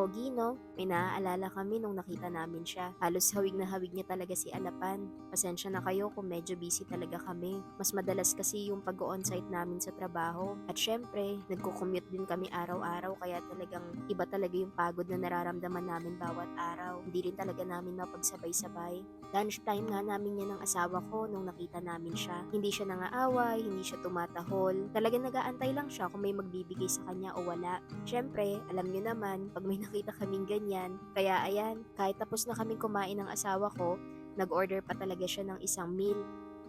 Pogi, no? May naaalala kami nung nakita namin siya. Halos hawig na hawig niya talaga si Alapan. Pasensya na kayo kung medyo busy talaga kami. Mas madalas kasi yung pag-on-site namin sa trabaho. At syempre, nagko-commute din kami araw-araw kaya talagang iba talaga yung pagod na nararamdaman namin bawat araw. Hindi rin talaga namin mapagsabay-sabay. Lunchtime nga namin yan ng asawa ko nung nakita namin siya. Hindi siya nangaaway, hindi siya tumatahol. Talagang nagaantay lang siya kung may magbibigay sa kanya o wala. Syempre, alam nyo naman, pag may nakita kaming ganyan, kaya ayan, kahit tapos na kaming kumain ng asawa ko, nag-order pa talaga siya ng isang meal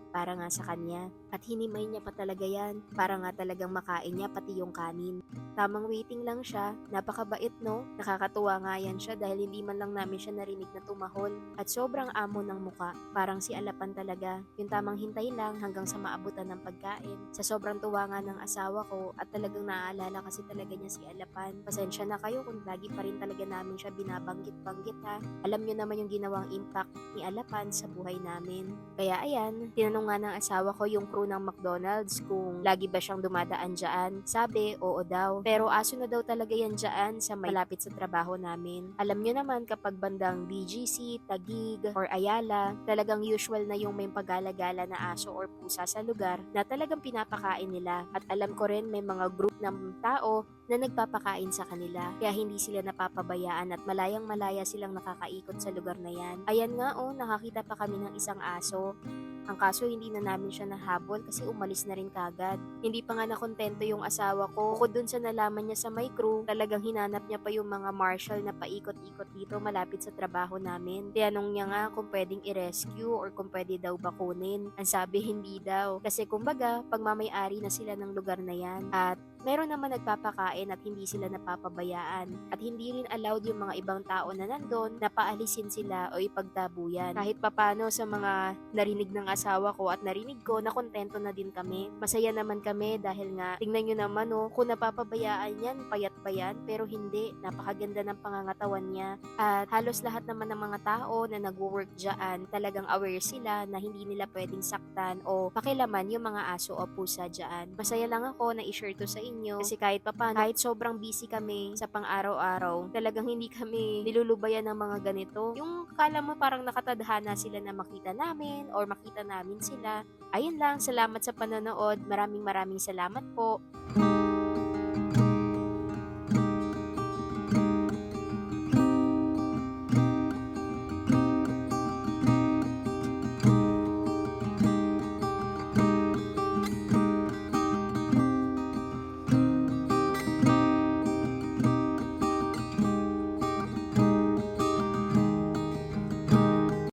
para nga sa kanya. At hinimay niya pa talaga yan para nga talagang makain niya pati yung kanin. Tamang waiting lang siya, napakabait no? Nakakatuwa nga yan siya dahil hindi man lang namin siya narinig na tumahol. At sobrang amo ng muka, parang si Alapan talaga. Yung tamang hintay lang hanggang sa maabutan ng pagkain. Sa sobrang tuwa nga ng asawa ko at talagang naaalala kasi talaga niya si Alapan. Pasensya na kayo kung lagi pa rin talaga namin siya binabanggit-banggit ha. Alam niyo naman yung ginawang impact ni Alapan sa buhay namin. Kaya ayan, tinanong nga ng asawa ko yung crew ng McDonald's kung lagi ba siyang dumadaan dyan. Sabi, oo daw. Pero aso na daw talaga yan dyan sa malapit sa trabaho namin. Alam nyo naman kapag bandang BGC, Tagig, or Ayala, talagang usual na yung may pagala-gala na aso or pusa sa lugar na talagang pinapakain nila. At alam ko rin may mga group ng tao na nagpapakain sa kanila. Kaya hindi sila napapabayaan at malayang malaya silang nakakaikot sa lugar na yan. Ayan nga oh, nakakita pa kami ng isang aso. Ang kaso hindi na namin siya nahabol kasi umalis na rin kagad. Hindi pa nga nakontento yung asawa ko. Bukod dun sa nalaman niya sa may crew, talagang hinanap niya pa yung mga marshal na paikot-ikot dito malapit sa trabaho namin. Tiyanong niya nga kung pwedeng i-rescue or kung pwede daw bakunin. Ang sabi hindi daw. Kasi kumbaga, pagmamayari na sila ng lugar na yan. At meron naman nagpapakain at hindi sila napapabayaan. At hindi rin allowed yung mga ibang tao na nandun na paalisin sila o ipagtabuyan. Kahit papano sa mga narinig ng asawa ko at narinig ko na kontento na din kami. Masaya naman kami dahil nga tingnan nyo naman oh, kung napapabayaan yan, payat pa yan, pero hindi. Napakaganda ng pangangatawan niya. At halos lahat naman ng mga tao na nagwo-work dyan, talagang aware sila na hindi nila pwedeng saktan o pakilaman yung mga aso o pusa dyan. Masaya lang ako na i-share to sa inyo kasi kahit papaano, kahit sobrang busy kami sa pang-araw-araw, talagang hindi kami nilulubayan ng mga ganito. Yung kala mo parang nakatadhana sila na makita namin or makita namin sila. Ayun lang, salamat sa panonood. Maraming maraming salamat po.